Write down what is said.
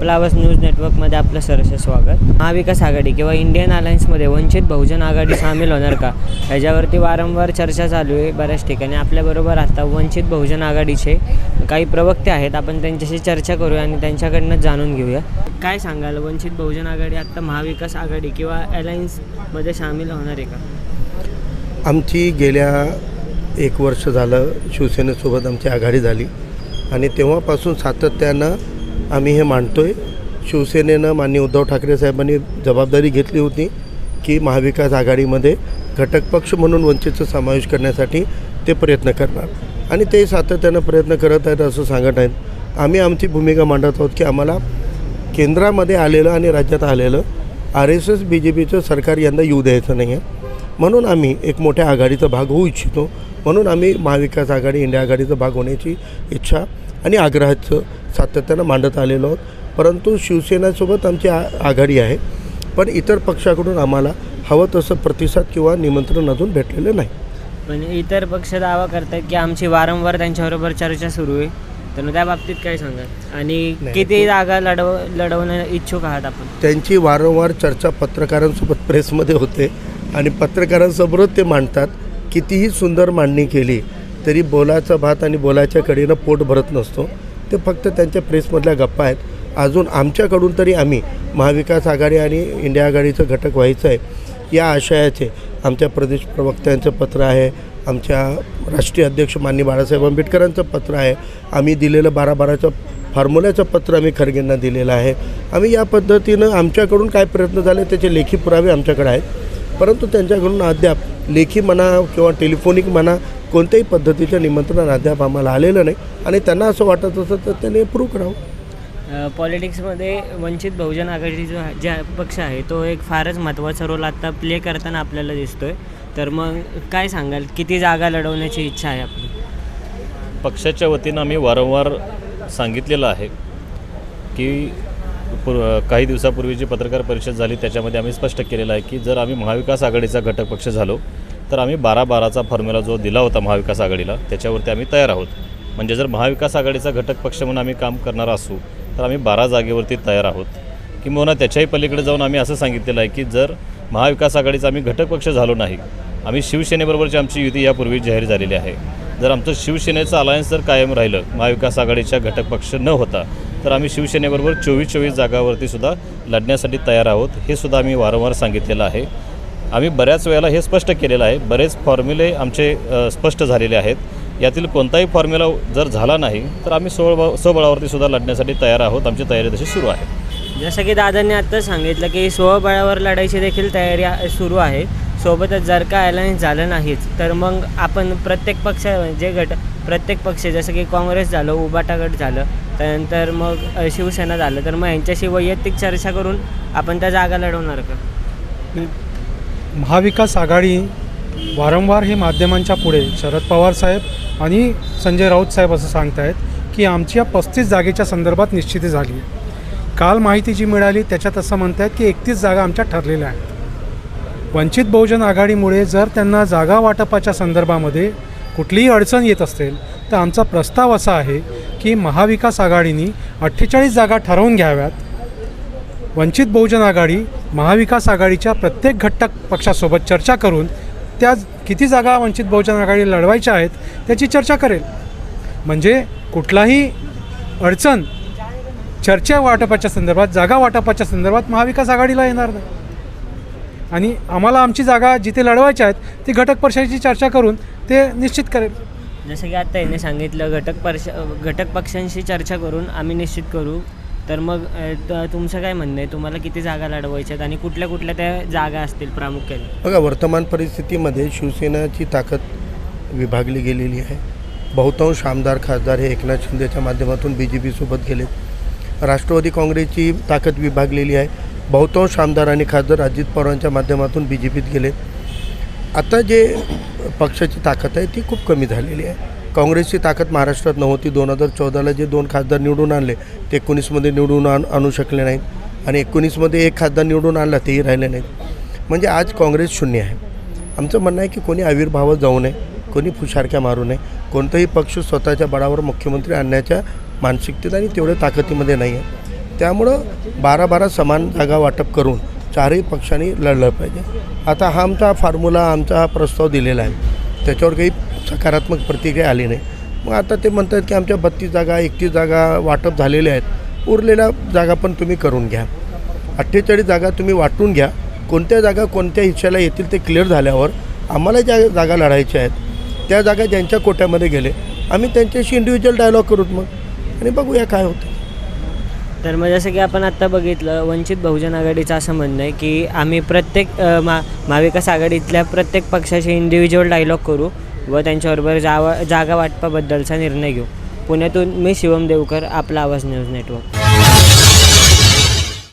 आपला आवाज न्यूज नेटवर्कमध्ये आपलं सरसे स्वागत. महाविकास आघाडी किंवा इंडियन अलायन्समध्ये वंचित बहुजन आघाडी सामील होणार का? याच्यावरती वारंवार चर्चा चालू आहे बऱ्याच ठिकाणी. आपल्याबरोबर आता वंचित बहुजन आघाडीचे काही प्रवक्ते आहेत. आपण त्यांच्याशी चर्चा करूया आणि त्यांच्याकडनं जाणून घेऊया. काय सांगाल? वंचित बहुजन आघाडी आत्ता महाविकास आघाडी किंवा अलायन्समध्ये सामील होणार आहे का? आमची गेल्या एक वर्ष झालं शिवसेनेसोबत आमची आघाडी झाली. आणि तेव्हापासून सातत्यानं आम्ही हे मांडतो आहे शिवसेनेनं माननीय उद्धव ठाकरे साहेबांनी जबाबदारी घेतली होती की महाविकास आघाडीमध्ये घटक पक्ष म्हणून वंचितचा समावेश करण्यासाठी ते प्रयत्न करणार. आणि ते सातत्यानं प्रयत्न करत आहेत असं सांगत आहेत. आम्ही आमची भूमिका मांडत आहोत की आम्हाला केंद्रामध्ये आलेलं आणि राज्यात आलेलं R S S B J पीचं सरकार यंदा येऊ द्यायचं नाही आहे म्हणून आम्ही एक मोठ्या आघाडीचा भाग होऊ इच्छितो. म्हणून आम्ही महाविकास आघाडी इंडिया आघाडीचा भाग होण्याची इच्छा आणि आग्रहाचं सातत्यानं मांडत आलेलो आहोत. परंतु शिवसेनेसोबत आमची आ आघाडी आहे. पण इतर पक्षाकडून आम्हाला हवं तसं प्रतिसाद किंवा निमंत्रण अजून भेटलेलं नाही. पण इतर पक्ष दावा करतात की आमची वारंवार त्यांच्याबरोबर चर्चा सुरू आहे. तर त्या बाबतीत काय सांगाल? आणि किती जागा लढव लढवण्या इच्छुक आहात आपण? त्यांची वारंवार चर्चा पत्रकारांसोबत प्रेसमध्ये होते. आणि पत्रकारांसमोरच ते मांडतात कितीही सुंदर मांडणी केली तरी बोलाचा भात आणि बोलाच्या कडीनं पोट भरत नसतो. ते फक्त त्यांच्या प्रेसमधल्या गप्पा आहेत. अजून आमच्याकडून तरी आम्ही महाविकास आघाडी आणि इंडिया आघाडीचं घटक व्हायचं आहे या आशयाचे आमच्या प्रदेश प्रवक्त्यांचं पत्र आहे आमच्या राष्ट्रीय अध्यक्ष माननीय बाळासाहेब आंबेडकरांचं पत्र आहे आम्ही दिलेलं बारा बाराचं फॉर्म्युल्याचं पत्र आम्ही खरगेंना दिलेलं आहे. आम्ही या पद्धतीनं आमच्याकडून काय प्रयत्न झाले त्याचे लेखी पुरावे आमच्याकडे आहेत. परंतु त्यांच्याकडून अद्याप लेखी म्हणा किंवा टेलिफोनिक म्हणा कोणत्याही पद्धतीचं निमंत्रण अद्याप आम्हाला आलेलं नाही. आणि त्यांना असं वाटत असतं तर त्यांनी प्रूव्ह करावं. पॉलिटिक्समध्ये वंचित बहुजन आघाडी जो आहे- जे पक्ष आहे तो एक फारच महत्त्वाचा रोल आता प्ले करताना आपल्याला दिसतोय. तर मग काय सांगाल? किती जागा लढवण्याची इच्छा आहे आपली? पक्षाच्या वतीनं आम्ही वारंवार सांगितलेलं आहे की काही दिवसापूर्वी जी पत्रकार परिषद झाली त्याच्यामध्ये आम्ही स्पष्ट केलेलं आहे की जर आम्ही महाविकास आघाडीचा घटक पक्ष झालो तर आम्ही बारा बाराचा फॉर्म्युला जो दिला होता महाविकास आघाडीला त्याच्यावरती आम्ही तयार आहोत. म्हणजे जर महाविकास आघाडीचा घटक पक्ष म्हणून आम्ही काम करणार असू तर आम्ही बारा जागेवरती तयार आहोत. किंबहुना त्याच्याही पलीकडे जाऊन आम्ही असं सांगितलेलं आहे की जर महाविकास आघाडीचा आम्ही घटक पक्ष झालो नाही आम्ही शिवसेनेबरोबरची आमची युती यापूर्वी जाहीर झालेली आहे. जर आमचं शिवसेनेचं अलायन्स जर कायम राहिलं महाविकास आघाडीच्या घटक पक्ष न होता तर आम्ही शिवसेनेबरोबर चोवीस चोवीस जागावरती सुद्धा लढण्यासाठी तयार आहोत. हे सुद्धा आम्ही वारंवार सांगितलेलं आहे. आम्ही बऱ्याच वेळेला हे स्पष्ट केलेलं आहे. बरेच फॉर्म्युले आमचे स्पष्ट झालेले आहेत. यातील कोणताही फॉर्म्युला जर झाला नाही तर आम्ही स्वबळ स्वबळावरती सुद्धा लढण्यासाठी तयार आहोत. आमची तयारी तशी सुरू आहे. जसं की दादांनी आत्ता सांगितलं की स्वबळावर लढायची देखील तयारी सुरू आहे. सोबतच जर का अलायन्स झालं नाहीच तर मग आपण प्रत्येक पक्ष जे गट प्रत्येक पक्ष जसं की काँग्रेस झालं उबाटा गट झालं त्यानंतर मग शिवसेना झालं. तर मग यांच्याशी वैयक्तिक चर्चा करून आपण त्या जागा लढवणार का? महाविकास आघाडी वारंवार हे माध्यमांच्या पुढे शरद पवार साहेब आणि संजय राऊत साहेब असं सांगत आहेत की आमच्या पस्तीस जागेच्या संदर्भात निश्चिती झाली. आहे काल माहिती जी मिळाली त्याच्यात असं म्हणत आहेत की एकतीस जागा आमच्या ठरलेल्या आहेत. वंचित बहुजन आघाडीमुळे जर त्यांना जागा वाटपाच्या संदर्भामध्ये कुठलीही अडचण येत असेल तर आमचा प्रस्ताव असा आहे की महाविकास आघाडीने अठ्ठेचाळीस जागा ठरवून घ्याव्यात. वंचित बहुजन आघाडी महाविकास आघाडीच्या प्रत्येक घटक पक्षासोबत चर्चा करून त्या किती जागा वंचित बहुजन आघाडी लढवायच्या आहेत त्याची चर्चा करेल. म्हणजे कुठलाही अडचण चर्चा वाटपाच्या संदर्भात जागा वाटपाच्या संदर्भात महाविकास आघाडीला येणार नाही. आणि आम्हाला आमची जागा जिथे लढवायच्या आहेत ती घटक पक्षाची चर्चा करून ते निश्चित करेल. जसं की आत्ता यांनी सांगितलं घटक पर्श घटक पक्षांशी चर्चा करून आम्ही निश्चित करू. तर मग तुमचं काय म्हणणं आहे? तुम्हाला किती जागा लढवायच्या आहेत आणि कुठल्या कुठल्या त्या जागा असतील प्रामुख्याने? बघा वर्तमान परिस्थितीमध्ये शिवसेनेची ताकद विभागली गेलेली आहे. बहुतांश आमदार खासदार हे एकनाथ शिंदेच्या माध्यमातून बी जे पीसोबत गेलेत. राष्ट्रवादी काँग्रेसची ताकद विभागलेली आहे. बहुतांश आमदार आणि खासदार अजित पवारांच्या माध्यमातून बी जे पीत गेलेत. आता जे पक्षाची ताकद आहे ती खूप कमी झालेली आहे. काँग्रेसची ताकद महाराष्ट्रात नव्हती. दोन हजार चौदाला जे दोन खासदार निवडून आणले ते एकोणीसमध्ये निवडून आण आणू शकले नाहीत. आणि एकोणीसमध्ये एक खासदार निवडून आणला तेही राहिले नाहीत. म्हणजे आज काँग्रेस शून्य आहे. आमचं म्हणणं आहे की कोणी आविर्भावात जाऊ नये कोणी फुशारक्या मारू नये. कोणताही पक्ष स्वतःच्या बळावर मुख्यमंत्री आणण्याच्या मानसिकतेत आणि तेवढ्या ताकदीमध्ये नाही आहे त्यामुळं बारा बारा समान जागा वाटप करून चारही पक्षांनी लढलं पाहिजे. आता हा आमचा फॉर्म्युला आमचा हा प्रस्ताव दिलेला आहे. त्याच्यावर काही सकारात्मक प्रतिक्रिया आली नाही. मग आता ते म्हणतात की आमच्या बत्तीस जागा एकतीस जागा वाटप झालेल्या आहेत. उरलेल्या जागा पण तुम्ही करून घ्या. अठ्ठेचाळीस जागा तुम्ही वाटून घ्या. कोणत्या जागा कोणत्या हिश्श्याला येतील ते क्लिअर झाल्यावर आम्हाला ज्या जागा लढायच्या आहेत त्या जागा ज्यांच्या कोट्यामध्ये गेले आम्ही त्यांच्याशी इंडिव्हिज्युअल डायलॉग करूत मग. आणि बघूया काय होतं. तर मग जसं की आपण आत्ता बघितलं वंचित बहुजन आघाडीचं असं म्हणणं आहे की आम्ही प्रत्येक मा महाविकास आघाडीतल्या प्रत्येक पक्षाशी इंडिव्हिज्युअल डायलॉग करू व त्यांच्याबरोबर जावा जागा वाटपाबद्दलचा निर्णय घेऊ. पुण्यातून मी शिवम देवकर आपला आवाज न्यूज नेटवर्क.